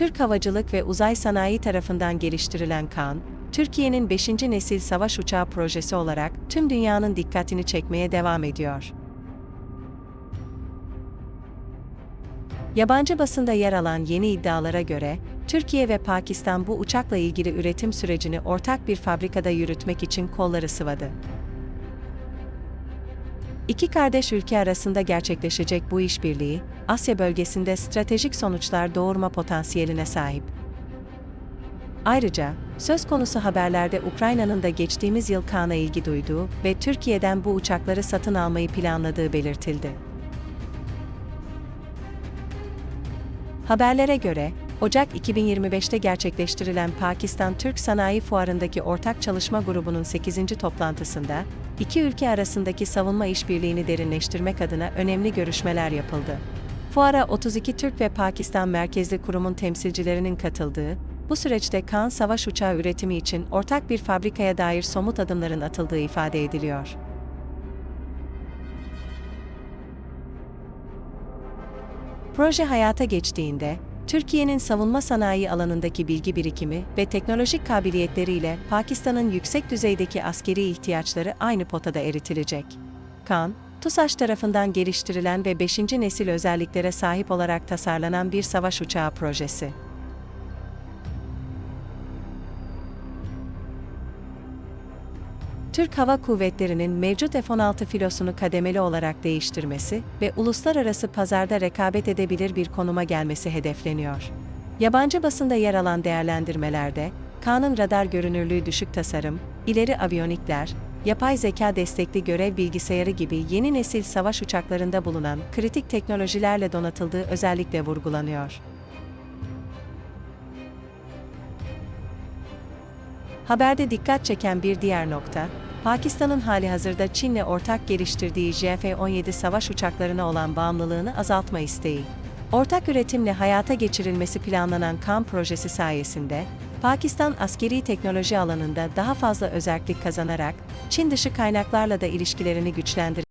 Türk Havacılık ve Uzay Sanayi tarafından geliştirilen Kaan, Türkiye'nin 5. nesil savaş uçağı projesi olarak tüm dünyanın dikkatini çekmeye devam ediyor. Yabancı basında yer alan yeni iddialara göre, Türkiye ve Pakistan bu uçakla ilgili üretim sürecini ortak bir fabrikada yürütmek için kolları sıvadı. İki kardeş ülke arasında gerçekleşecek bu işbirliği, Asya bölgesinde stratejik sonuçlar doğurma potansiyeline sahip. Ayrıca, söz konusu haberlerde Ukrayna'nın da geçtiğimiz yıl Kaan'a ilgi duyduğu ve Türkiye'den bu uçakları satın almayı planladığı belirtildi. Haberlere göre, Ocak 2025'te gerçekleştirilen Pakistan Türk Sanayi Fuarı'ndaki ortak çalışma grubunun 8. toplantısında, iki ülke arasındaki savunma işbirliğini derinleştirmek adına önemli görüşmeler yapıldı. Fuara 32 Türk ve Pakistan merkezli kurumun temsilcilerinin katıldığı, bu süreçte Kaan savaş uçağı üretimi için ortak bir fabrikaya dair somut adımların atıldığı ifade ediliyor. Proje hayata geçtiğinde, Türkiye'nin savunma sanayi alanındaki bilgi birikimi ve teknolojik kabiliyetleriyle Pakistan'ın yüksek düzeydeki askeri ihtiyaçları aynı potada eritilecek. Kan, TUSAŞ tarafından geliştirilen ve 5. nesil özelliklere sahip olarak tasarlanan bir savaş uçağı projesi. Türk Hava Kuvvetleri'nin mevcut F-16 filosunu kademeli olarak değiştirmesi ve uluslararası pazarda rekabet edebilir bir konuma gelmesi hedefleniyor. Yabancı basında yer alan değerlendirmelerde, Kaan'ın radar görünürlüğü düşük tasarım, ileri aviyonikler, yapay zeka destekli görev bilgisayarı gibi yeni nesil savaş uçaklarında bulunan kritik teknolojilerle donatıldığı özellikle vurgulanıyor. Haberde dikkat çeken bir diğer nokta, Pakistan'ın hali hazırda Çin'le ortak geliştirdiği JF-17 savaş uçaklarına olan bağımlılığını azaltma isteği. Ortak üretimle hayata geçirilmesi planlanan KAM projesi sayesinde, Pakistan askeri teknoloji alanında daha fazla özellik kazanarak, Çin dışı kaynaklarla da ilişkilerini güçlendirecek.